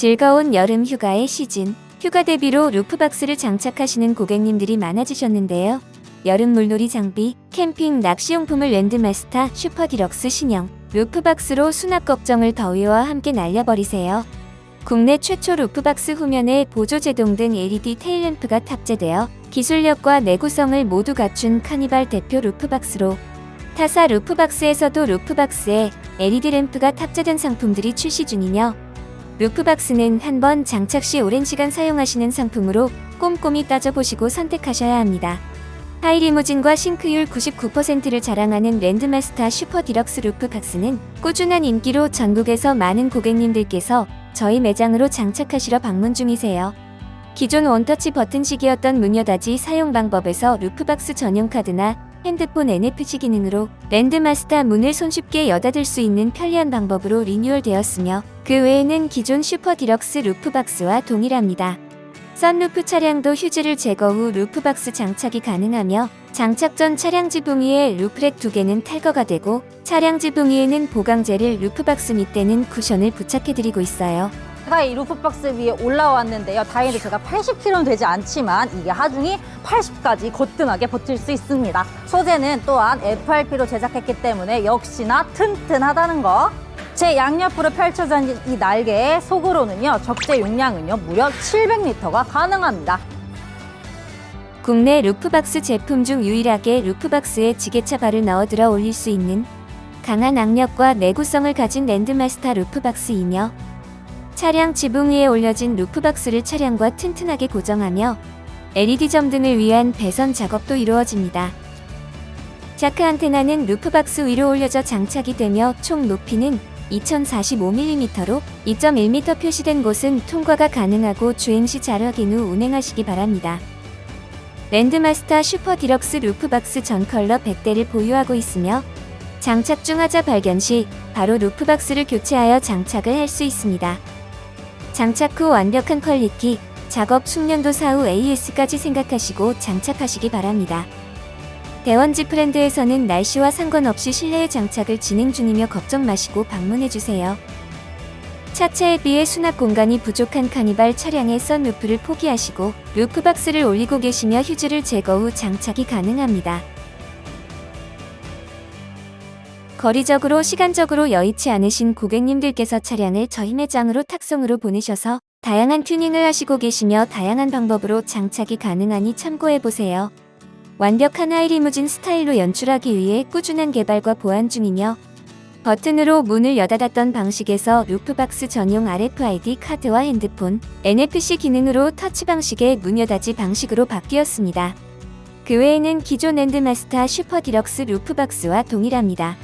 즐거운 여름 휴가의 시즌. 휴가 대비로 루프박스를 장착하시는 고객님들이 많아지셨는데요. 여름 물놀이 장비, 캠핑 낚시용품을 랜드마스터 슈퍼 디럭스 신형 루프박스로 수납 걱정을 더위와 함께 날려버리세요. 국내 최초 루프박스 후면에 보조 제동 등 LED 테일램프가 탑재되어 기술력과 내구성을 모두 갖춘 카니발 대표 루프박스로 타사 루프박스에서도 루프박스에 LED 램프가 탑재된 상품들이 출시 중이며 루프박스는 한번 장착 시 오랜 시간 사용하시는 상품으로 꼼꼼히 따져보시고 선택하셔야 합니다. 하이리무진과 싱크율 99%를 자랑하는 랜드마스터 슈퍼 디럭스 루프박스는 꾸준한 인기로 전국에서 많은 고객님들께서 저희 매장으로 장착하시러 방문 중이세요. 기존 원터치 버튼식이었던 문 여닫이 사용 방법에서 루프박스 전용 카드나 핸드폰 NFC 기능으로 랜드마스터 문을 손쉽게 여닫을 수 있는 편리한 방법으로 리뉴얼되었으며 그 외에는 기존 슈퍼 디럭스 루프박스와 동일합니다. 썬루프 차량도 휴지를 제거 후 루프박스 장착이 가능하며 장착 전 차량 지붕 위에 루프렉 두 개는 탈거가 되고 차량 지붕 위에는 보강제를 루프박스 밑에는 쿠션을 부착해드리고 있어요. 제가 이 루프박스 위에 올라왔는데요. 다행히도 제가 80kg는 되지 않지만 이게 하중이 80까지 거뜬하게 버틸 수 있습니다. 소재는 또한 FRP로 제작했기 때문에 역시나 튼튼하다는 거. 제 양옆으로 있는 이 날개의 속으로는요. 적재 용량은요. 무려 700리터가 가능합니다. 국내 루프박스 제품 중 유일하게 루프박스에 지게차 발을 넣어 들어 올릴 수 있는 강한 악력과 내구성을 가진 랜드마스터 루프박스이며 차량 지붕 위에 올려진 루프박스를 차량과 튼튼하게 고정하며 LED 점 등을 위한 배선 작업도 이루어집니다. 자크 안테나는 루프박스 위로 올려져 장착이 되며 총 높이는 2045mm로 2.1m 표시된 곳은 통과가 가능하고 주행시 잘 확인 후 운행하시기 바랍니다. 랜드마스터 슈퍼 디럭스 루프박스 전 컬러 100대를 보유하고 있으며 장착 중 하자 발견 시 바로 루프박스를 교체하여 장착을 할 수 있습니다. 장착 후 완벽한 퀄리티, 작업 숙련도 사후 AS까지 생각하시고 장착하시기 바랍니다. 대원지 프렌드에서는 날씨와 상관없이 실내에 장착을 진행 중이며 걱정 마시고 방문해주세요. 차체에 비해 수납 공간이 부족한 카니발 차량의 썬루프를 포기하시고 루프박스를 올리고 계시며 휴지를 제거 후 장착이 가능합니다. 거리적으로 시간적으로 여의치 않으신 고객님들께서 차량을 저희 매장으로 탁송으로 보내셔서 다양한 튜닝을 하시고 계시며 다양한 방법으로 장착이 가능하니 참고해보세요. 완벽한 하이리무진 스타일로 연출하기 위해 꾸준한 개발과 보완 중이며 버튼으로 문을 여닫았던 방식에서 루프박스 전용 RFID 카드와 핸드폰, NFC 기능으로 터치 방식의 문 여닫이 방식으로 바뀌었습니다. 그 외에는 기존 랜드마스터 슈퍼 디럭스 루프박스와 동일합니다.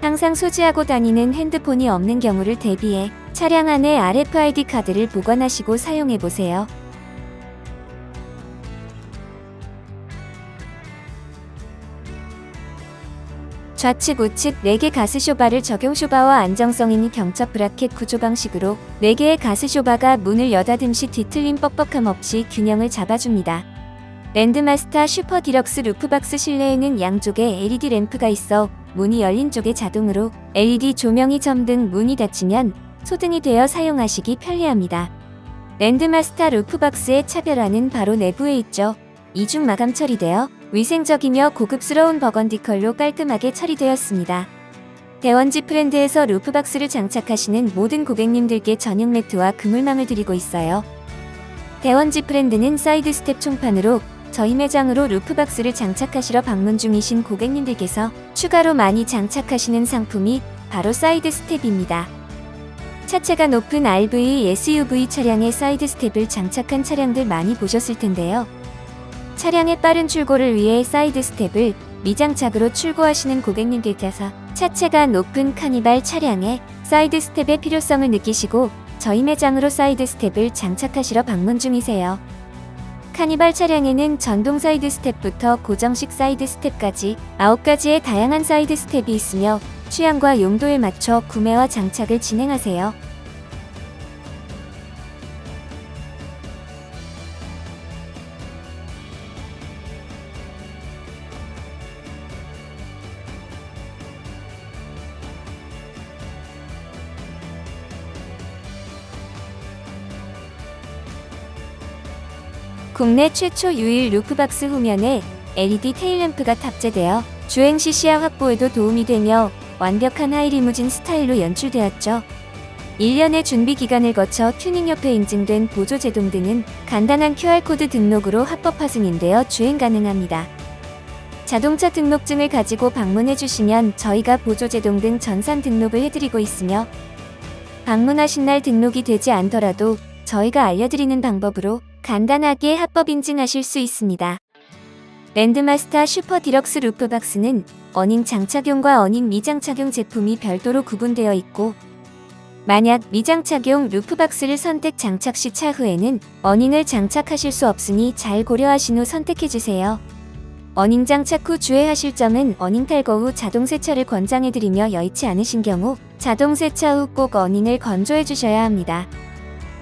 항상 소지하고 다니는 핸드폰이 없는 경우를 대비해 차량 안에 RFID 카드를 보관하시고 사용해 보세요. 좌측 우측 4개 가스쇼바를 적용 쇼바와 안정성 있는 경첩 브라켓 구조 방식으로 4개의 가스쇼바가 문을 여닫음 시 뒤틀림 뻑뻑함 없이 균형을 잡아줍니다. 랜드마스터 슈퍼 디럭스 루프박스 실내에는 양쪽에 LED 램프가 있어 문이 열린 쪽에 자동으로 LED 조명이 점등 문이 닫히면 소등이 되어 사용하시기 편리합니다. 랜드마스터 루프박스의 차별화는 바로 내부에 있죠. 이중 마감 처리되어 위생적이며 고급스러운 버건디 컬로 깔끔하게 처리되었습니다. 대원지 프렌드에서 루프박스를 장착하시는 모든 고객님들께 전용 매트와 그물망을 드리고 있어요. 대원지 프렌드는 사이드 스텝 총판으로 저희 매장으로 루프박스를 장착하시러 방문 중이신 고객님들께서 추가로 많이 장착하시는 상품이 바로 사이드 스텝입니다. 차체가 높은 RV, SUV 차량의 사이드 스텝을 장착한 차량들 많이 보셨을 텐데요. 차량의 빠른 출고를 위해 사이드 스텝을 미장착으로 출고하시는 고객님들께서 차체가 높은 카니발 차량에 사이드 스텝의 필요성을 느끼시고 저희 매장으로 사이드 스텝을 장착하시러 방문 중이세요. 카니발 차량에는 전동 사이드 스텝부터 고정식 사이드 스텝까지 9가지의 다양한 사이드 스텝이 있으며 취향과 용도에 맞춰 구매와 장착을 진행하세요. 국내 최초 유일 루프박스 후면에 LED 테일램프가 탑재되어 주행시 시야 확보에도 도움이 되며 완벽한 하이리무진 스타일로 연출되었죠. 1년의 준비 기간을 거쳐 튜닝협회 인증된 보조 제동 등은 간단한 QR코드 등록으로 합법 파승인되어 주행 가능합니다. 자동차 등록증을 가지고 방문해 주시면 저희가 보조 제동 등 전산 등록을 해드리고 있으며 방문하신 날 등록이 되지 않더라도 저희가 알려드리는 방법으로 간단하게 합법 인증하실 수 있습니다. 랜드마스터 슈퍼 디럭스 루프박스는 어닝 장착용과 어닝 미장착용 제품이 별도로 구분되어 있고 만약 미장착용 루프박스를 선택 장착 시 차후에는 어닝을 장착하실 수 없으니 잘 고려하신 후 선택해주세요. 어닝 장착 후 주의하실 점은 어닝 탈거 후 자동 세차를 권장해드리며 여의치 않으신 경우 자동 세차 후 꼭 어닝을 건조해 주셔야 합니다.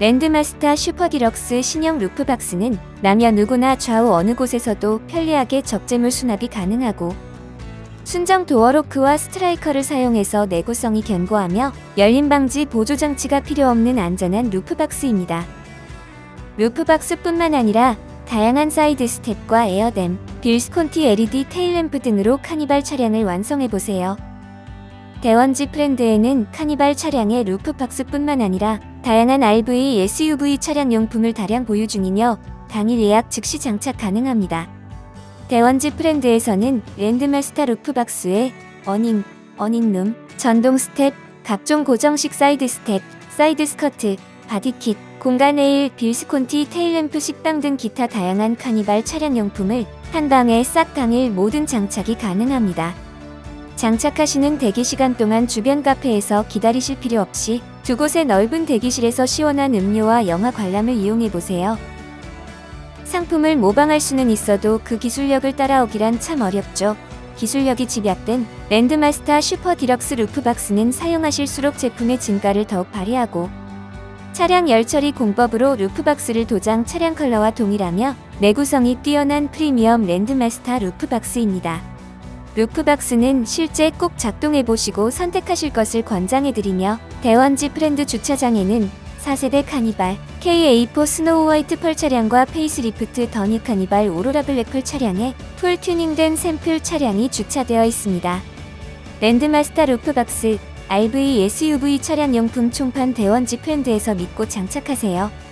랜드마스터 슈퍼 디럭스 신형 루프박스는 남녀 누구나 좌우 어느 곳에서도 편리하게 적재물 수납이 가능하고 순정 도어로크와 스트라이커를 사용해서 내구성이 견고하며 열림 방지 보조 장치가 필요 없는 안전한 루프박스입니다. 루프박스뿐만 아니라 다양한 사이드 스텝과 에어댐, 빌스콘티 LED 테일램프 등으로 카니발 차량을 완성해 보세요. 대원지 프렌드에는 카니발 차량의 루프박스뿐만 아니라 다양한 RV, SUV 차량 용품을 다량 보유 중이며 당일 예약 즉시 장착 가능합니다. 대원지 프렌드에서는 랜드마스터 루프박스에 어닝, 어닝룸, 전동 스텝, 각종 고정식 사이드 스텝, 사이드 스커트, 바디킷, 공간 레일, 빌스콘티, 테일램프 식당 등 기타 다양한 카니발 차량 용품을 한 방에 싹 당일 모든 장착이 가능합니다. 장착하시는 대기 시간 동안 주변 카페에서 기다리실 필요 없이 두 곳의 넓은 대기실에서 시원한 음료와 영화 관람을 이용해 보세요. 상품을 모방할 수는 있어도 그 기술력을 따라오기란 참 어렵죠. 기술력이 집약된 랜드마스터 슈퍼 디럭스 루프박스는 사용하실수록 제품의 진가를 더욱 발휘하고 차량 열처리 공법으로 루프박스를 도장 차량 컬러와 동일하며 내구성이 뛰어난 프리미엄 랜드마스터 루프박스입니다. 루프박스는 실제 꼭 작동해보시고 선택하실 것을 권장해드리며 대원지 프렌드 주차장에는 4세대 카니발, KA4 스노우 화이트 펄 차량과 페이스리프트 더니 카니발 오로라 블랙펄 차량에 풀 튜닝된 샘플 차량이 주차되어 있습니다. 랜드마스터 루프박스, RV SUV 차량 용품 총판 대원지 프렌드에서 믿고 장착하세요.